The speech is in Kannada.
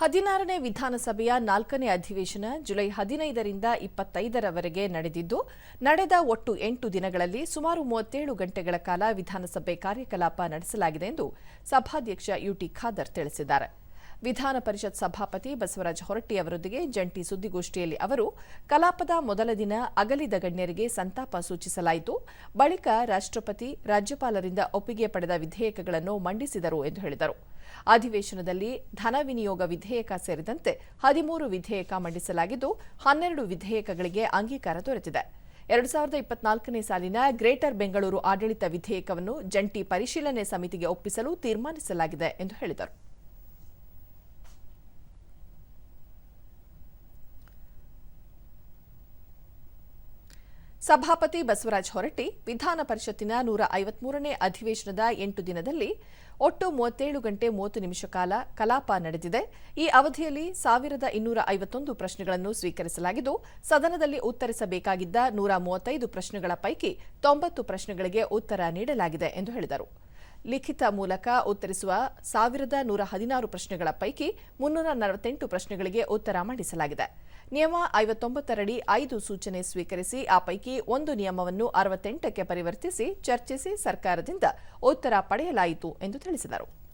ಹದಿನಾರನೇ ವಿಧಾನಸಭೆಯ ನಾಲ್ಕನೇ ಅಧಿವೇಶನ ಜುಲೈ ಹದಿನೈದರಿಂದ ಇಪ್ಪತ್ತೈದರವರೆಗೆ ನಡೆದಿದ್ದು, ನಡೆದ ಒಟ್ಟು ಎಂಟು ದಿನಗಳಲ್ಲಿ ಸುಮಾರು ಮೂವತ್ತೇಳು ಗಂಟೆಗಳ ಕಾಲ ವಿಧಾನಸಭೆ ಕಾರ್ಯಕಲಾಪ ನಡೆಸಲಾಗಿದೆ ಎಂದು ಸಭಾಧ್ಯಕ್ಷ ಯುಟಿ ಖಾದರ್ ತಿಳಿಸಿದ್ದಾರೆ. ವಿಧಾನ ಪರಿಷತ್ ಸಭಾಪತಿ ಬಸವರಾಜ ಹೊರಟ್ಟಿ ಅವರೊಂದಿಗೆ ಜಂಟಿ ಸುದ್ದಿಗೋಷ್ಠಿಯಲ್ಲಿ ಅವರು, ಕಲಾಪದ ಮೊದಲ ದಿನ ಅಗಲಿದ ಗಣ್ಯರಿಗೆ ಸಂತಾಪ ಸೂಚಿಸಲಾಯಿತು. ಬಳಿಕ ರಾಷ್ಟ್ರಪತಿ ರಾಜ್ಯಪಾಲರಿಂದ ಒಪ್ಪಿಗೆ ಪಡೆದ ವಿಧೇಯಕಗಳನ್ನು ಮಂಡಿಸಿದರು ಎಂದು ಹೇಳಿದರು. ಅಧಿವೇಶನದಲ್ಲಿ ಧನ ವಿನಿಯೋಗ ವಿಧೇಯಕ ಸೇರಿದಂತೆ ಹದಿಮೂರು ವಿಧೇಯಕ ಮಂಡಿಸಲಾಗಿದ್ದು, ಹನ್ನೆರಡು ವಿಧೇಯಕಗಳಿಗೆ ಅಂಗೀಕಾರ ದೊರೆತಿದೆ. ಎರಡು ಸಾವಿರದ ಇಪ್ಪತ್ನಾಲ್ಕನೇ ಸಾಲಿನ ಗ್ರೇಟರ್ ಬೆಂಗಳೂರು ಆಡಳಿತ ವಿಧೇಯಕವನ್ನು ಜಂಟಿ ಪರಿಶೀಲನೆ ಸಮಿತಿಗೆ ಒಪ್ಪಿಸಲು ತೀರ್ಮಾನಿಸಲಾಗಿದೆ ಎಂದು ಹೇಳಿದರು. ಸಭಾಪತಿ ಬಸವರಾಜ ಹೊರಟ್ಟಿ ವಿಧಾನ ಪರಿಷತ್ತಿನ ನೂರ ಐವತ್ಮೂರನೇ ಅಧಿವೇಶನದ ಎಂಟು ದಿನದಲ್ಲಿ ಒಟ್ಟು ಮೂವತ್ತೇಳು ಗಂಟೆ ಮೂವತ್ತು ನಿಮಿಷ ಕಾಲ ಕಲಾಪ ನಡೆದಿದೆ. ಈ ಅವಧಿಯಲ್ಲಿ ಸಾವಿರದ ಇನ್ನೂರ ಐವತ್ತೊಂದು ಪ್ರಶ್ನೆಗಳನ್ನು ಸ್ವೀಕರಿಸಲಾಗಿದ್ದು, ಸದನದಲ್ಲಿ ಉತ್ತರಿಸಬೇಕಾಗಿದ್ದ ನೂರ ಮೂವತ್ತೈದು ಪ್ರಶ್ನೆಗಳ ಪೈಕಿ ತೊಂಬತ್ತು ಪ್ರಶ್ನೆಗಳಿಗೆ ಉತ್ತರ ನೀಡಲಾಗಿದೆ ಎಂದು ಹೇಳಿದರು. ಲಿಖಿತ ಮೂಲಕ ಉತ್ತರಿಸುವ ಸಾವಿರದ ನೂರ ಹದಿನಾರು ಪ್ರಶ್ನೆಗಳ ಪೈಕಿ ಮುನ್ನೂರ ನಲವತ್ತೆಂಟು ಪ್ರಶ್ನೆಗಳಿಗೆ ಉತ್ತರ ಮಂಡಿಸಲಾಗಿದೆ. ನಿಯಮ ಐವತ್ತೊಂಬತ್ತರಡಿ ಐದು ಸೂಚನೆ ಸ್ವೀಕರಿಸಿ ಆ ಪೈಕಿ ಒಂದು ನಿಯಮವನ್ನು ಅರವತ್ತೆಂಟಕ್ಕೆ ಪರಿವರ್ತಿಸಿ ಚರ್ಚಿಸಿ ಸರ್ಕಾರದಿಂದ ಉತ್ತರ ಪಡೆಯಲಾಯಿತು ಎಂದು ತಿಳಿಸಿದರು.